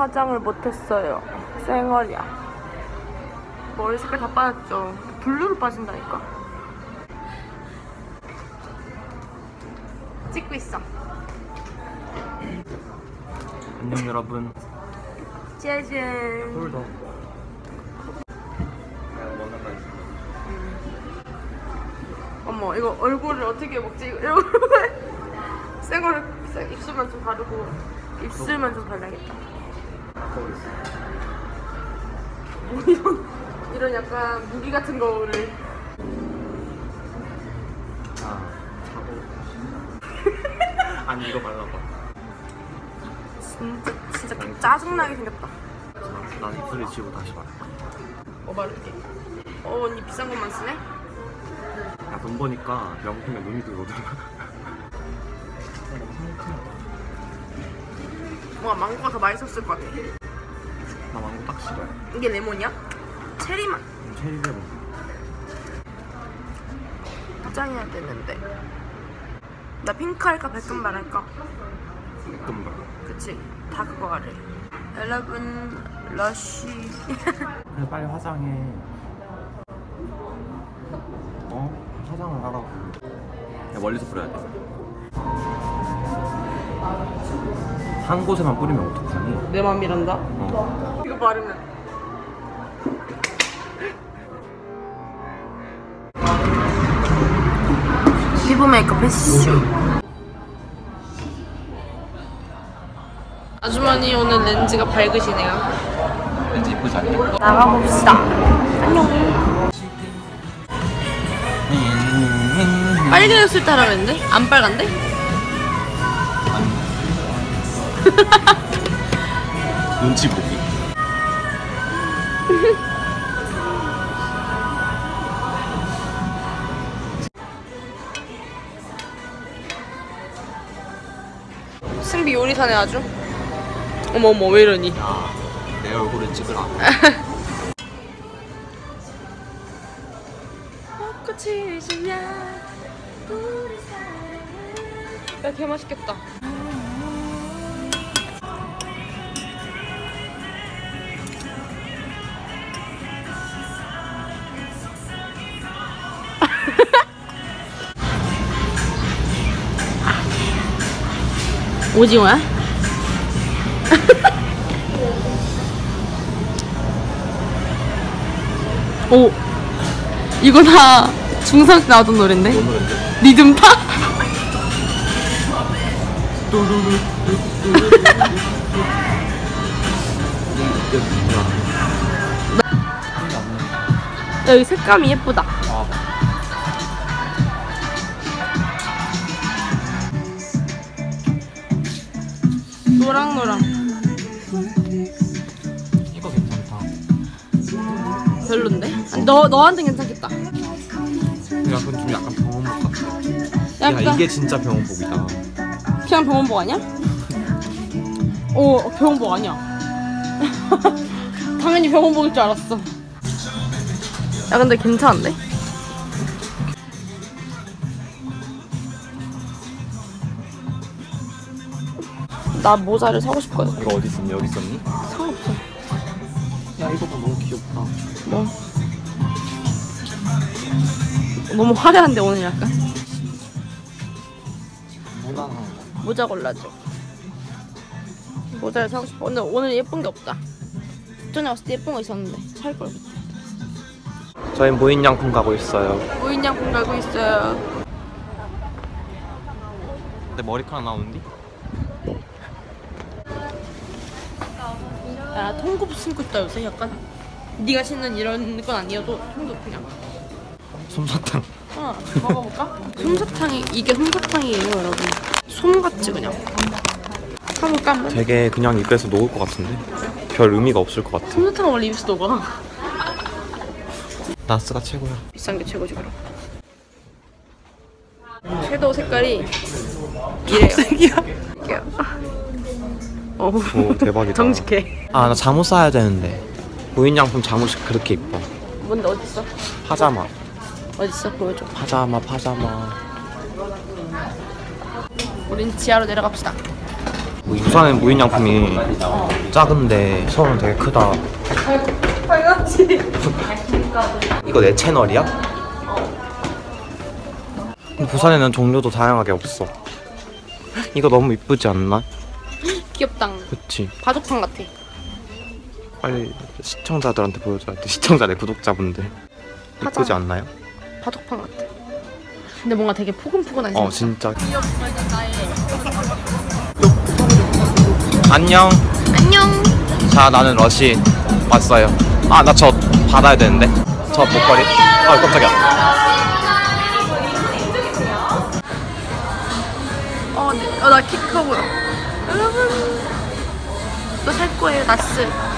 화장을 못했어요. 쌩얼이야. 머리 색깔 다 빠졌죠. 블루로 빠진다니까. 찍고 있어. 안녕 여러분. 짜잔. 홀더. 어머 이거 얼굴을 어떻게 먹지? 이거 쌩얼을 쌩- 입술만 좀 바르고 입술만 좀 발라야겠다. 이런 이런 약간 무기 같은 거를 아 자고. 아니 이거 발라봐. 진짜 진짜 짜증나게 생겼다. 난 입술에 지우고 다시 발라. 뭐 바를게. 어 언니 비싼 것만 쓰네? 야돈 버니까 명품에 눈이 들어오더라. 뭔가 망고가 더 맛있었을 것 같아. 나 망고 딱 싫어. 이게 레몬이야? 체리 맛. 체리 레몬. 화장해야 되는데. 나 핑크 할까 백금발 할까? 금발. 그치? 다 그거 아래. 여러분 러쉬. 그래 빨리 화장해. 어? 화장을 하라고. 야, 멀리서 뿌려야 돼. 한 곳에만 뿌리면 어떡하니? 내 맘이란다. 어. 이거 바르면. 피부 메이크업 했슈. 아주머니 오늘 렌즈가 밝으시네요. 왠지 이쁘지 않냐? 나가봅시다. 안녕. 빨개졌을 때 하라고 했는데? 안 빨간데? 눈치 보기. 승비 요리사네 아주. 어머 어머 왜 이러니? 야, 내 얼굴을 찍으라. 야, 개 맛있겠다. 오징어야? 오, 이거 다 중3 때 나오던 노랜데? 리듬파? 야, 여기 색감이 예쁘다. 노랑노랑. 이거 괜찮다. 별론데? 아니, 너, 너한테 괜찮겠다. 야, 그건 좀 약간 병원복 같아. 약간 야, 이게 진짜 병원복이다. 그냥 병원복 아니야? 오, 병원복 아니야. 당연히 병원복일 줄 알았어. 야, 근데 괜찮은데? 나 모자를 사고 싶거든. 이거 어디 있었니? 여기 있었니? 상관없어. 야, 이거 봐, 너무 귀엽다. 뭐? 너무 화려한데 오늘 약간 무난한 거. 모자 골라줘. 모자를 사고 싶어. 근데 오늘 예쁜 게 없다. 전에 왔을 때 예쁜 거 있었는데 살 걸. 저희 무인 양품 가고 있어요. 무인 양품 가고 있어요. 근데 머리카락 나오는데? 야 통굽 신고 있다 요새 약간. 네가 신는 이런 건 아니어도 통굽 그냥. 솜사탕. 어 먹어볼까? 솜사탕이 이게 솜사탕이에요 여러분. 솜 같지 그냥. 사볼까 한번? 되게 그냥 입에서 녹을 것 같은데? 별 의미가 없을 것 같아. 솜사탕 원래 입에서 녹아. 나스가 최고야. 비싼 게 최고지 그럼. 섀도우 색깔이 이래요. 색이야. 이게요. 어우. 오, 대박이다. 정직해. 아, 나 잠옷 사야 되는데. 무인양품 잠옷이 그렇게 이뻐. 뭔데 어딨어? 파자마. 어딨어? 보여줘. 파자마, 파자마. 우린 지하로 내려갑시다. 부산은 무인양품이 작은데 서울은 되게 크다. 빨갛지? 이거 내 채널이야? 부산에는 종류도 다양하게 없어. 이거 너무 이쁘지 않나? 귀엽당. 그치. 바둑판 같아. 빨리 시청자들한테 보여줘야 돼. 시청자들 구독자분들. 이쁘지 하자. 않나요? 바둑판 같아. 근데 뭔가 되게 포근포근하지? 어 진짜. 안녕. 안녕. 자 나는 러시 왔어요. 아 나 저 받아야 되는데. 저 목걸이. 아 깜짝이야. 어, 나 키 커 보여. 여러분. 또살 거예요, 나스.